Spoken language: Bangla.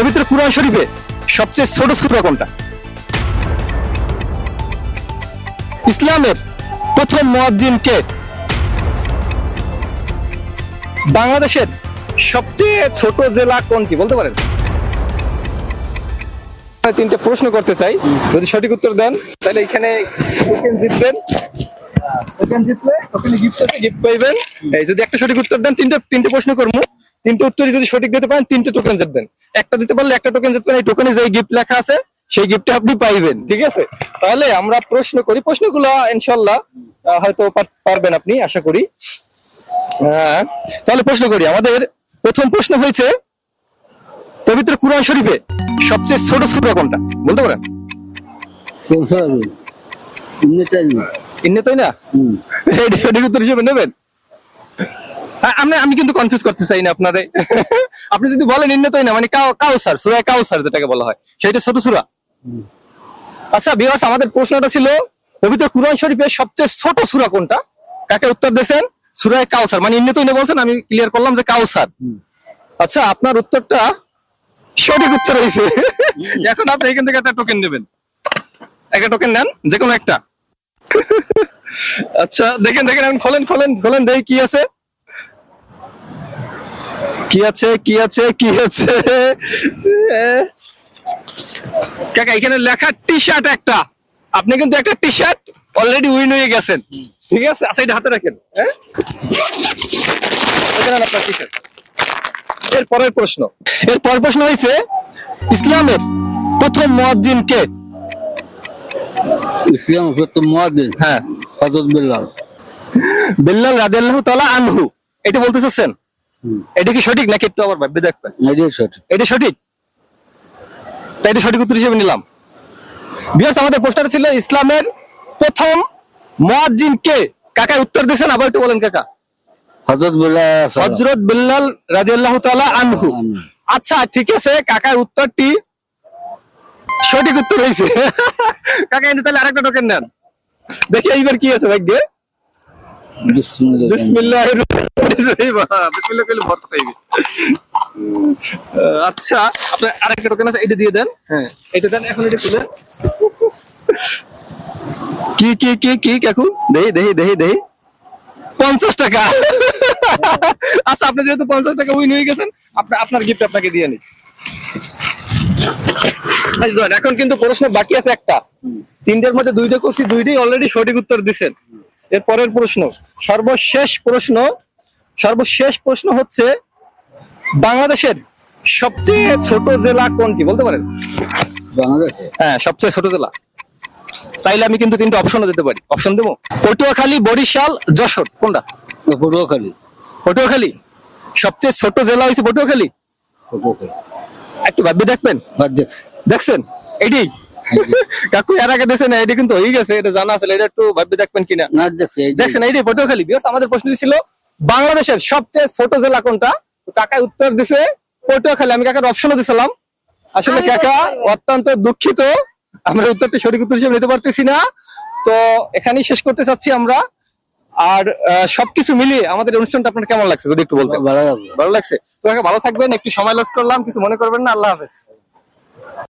পবিত্র কুরআন শরীফে সবচেয়ে ছোট সূরা কোনটা? ইসলামের প্রথম মুয়াজ্জিন কে? বাংলাদেশের সবচেয়ে ছোট জেলা কোনটি? বলতে পারেন। তিনটে প্রশ্ন করতে চাই। যদি সঠিক উত্তর দেন, তাহলে এখানে জিতবেন। জিতলে তিনটে প্রশ্ন যদি সঠিক দিতে পারেন টোকেন একটা দিতে পারলে একটা টোকেন টোকেনে যে গিফট লেখা আছে গিফটটা আপনি পাইবেন, ঠিক আছে? তাহলে আমরা প্রশ্ন করি। প্রশ্নগুলো ইনশাল্লাহ হয়তো পারবেন আপনি, আশা করি। হ্যাঁ তাহলে প্রশ্ন করি। আমাদের প্রথম প্রশ্ন হয়েছে, পবিত্র কুরআন শরীফে সবচেয়ে ছোট সূরা কোনটা? বলতে পারেন? ইন্নে তাই না? সঠিক উত্তর হিসেবে নেবেন? আমি আমি কিন্তু কনফিউজ করতে চাই না আপনারে। আপনি যদি বলেন ইন্নে তাই না মানে কাউ কাউসার সূরা কাউসার যেটাকে বলা হয় সেটা ছোট সূরা। আচ্ছা বিয়াস আমাদের প্রশ্নটা ছিল পবিত্র কুরআন শরীফের সবচেয়ে ছোট সূরা কোনটা? কাকে উত্তর দিয়েছেন? সূরা কাউসার মানে ইন্নে তাই না বলছেন আমি ক্লিয়ার করলাম যে কাউসার আচ্ছা আপনার উত্তরটা সঠিক উত্তর হয়েছে। এখন আপনি এখান থেকে একটা টোকেন নেবেন একটা টোকেন নেন যে কোনো একটা। আচ্ছা দেখেন দেখেন এখন খোলেন খোলেন খোলেন, দেখি কি আছে। কি আছে কি আছে কি আছে? কাকা, এখানে লেখা টি শার্ট একটা। আপনি কিন্তু একটা টি শার্ট অলরেডি উইন হয়ে গেছেন। ঠিক আছে? আচ্ছা এটা হাতে রাখেন হ্যাঁ? আপনার টি শার্ট এর পরের প্রশ্ন। এর পরের প্রশ্ন হয়েছে ইসলামের প্রথম মুয়াজ্জিন কে ইসলাম মহাদিন হ্যাঁ। হজরত বিল্লাল। বিল্লাল রাদিয়াল্লাহু তাআলা আনহু। এটা বলতে চাচ্ছেন? এটা কি সঠিক নাকি একটু আবার ভাববে দেখবেন এটাই সঠিক। এটা সঠিক? তাই এটা সঠিক উত্তর হিসেবে নিলাম। বিয়াস আমাদের পোস্টারে ছিল ইসলামের প্রথম মুয়াজ্জিন কে? কাকা উত্তর দিয়েছেন আবার একটু বলেন কাকা। হজরত বিল্লাল হযরত বিল্লাল রাদিয়াল্লাহু তাআলা আনহু। আনহু। আচ্ছা ঠিক আছে কাকার উত্তরটি সঠিক উত্তর হয়েছে। কাকা এনে তাহলে আরেকটা টোকেন নেন। দেখি এইবার কি আছে ভাগ্যে। হ্যাঁ, আচ্ছা আপনার আরেকটা টোকেন আছে এটা দিয়ে দেন। হ্যাঁ এটা দেন এখন এটা খুলে কি কি কি কি কাকু? দেহি দেহি দেহি দেহি পঞ্চাশ টাকা। আচ্ছা আপনি যেহেতু পঞ্চাশ টাকা উইন হয়ে গেছেন আপনার আপনার গিফট আপনাকে দিয়ে নি এখন কিন্তু প্রশ্ন বাকি আছে একটা। তিনটের মধ্যে দুইটা করছি দুইটাই অলরেডি সঠিক উত্তর দিচ্ছেন এর পরের প্রশ্ন সর্বশেষ প্রশ্ন সর্বশেষ প্রশ্ন হচ্ছে বাংলাদেশের সবচেয়ে ছোট জেলা কোনটি? বলতে পারেন? বাংলাদেশে? হ্যাঁ সবচেয়ে ছোট জেলা। চাইলে আমি কিন্তু তিনটা অপশনও দিতে পারি। অপশন দেবো? পটুয়াখালী বরিশাল যশোর কোনটা? পটুয়াখালী। পটুয়াখালী। সবচেয়ে ছোট জেলা হয়েছে পটুয়াখালী। পটুয়াখালী। একটু ভাববে দেখবেন? দেখছেন? এটি কাকু এর আগে দেখছেন এটি কিন্তু হয়ে গেছে এটা জানা আছে এটা একটু ভাববে দেখবেন কিনা? না দেখছি দেখছেন পটুয়াখালী আমাদের প্রশ্ন ছিল বাংলাদেশের সবচেয়ে ছোট জেলা কোনটা? তো কাকা উত্তর দিছে পটুয়াখালী আমি কাকার অপশনও দিছিলাম। আসলে কাকা অত্যন্ত দুঃখিত। আমরা উত্তরটি সঠিক উত্তর হিসেবে নিতে পারতেছি না। তো এখানেই শেষ করতে চাচ্ছি আমরা। আর আহ, সবকিছু মিলিয়ে আমাদের অনুষ্ঠানটা আপনার কেমন লাগছে? যদি একটু বলতে ভালো লাগছে? তো ভালো থাকবেন একটু সময় লস করলাম কিছু মনে করবেন না আল্লাহ হাফেজ।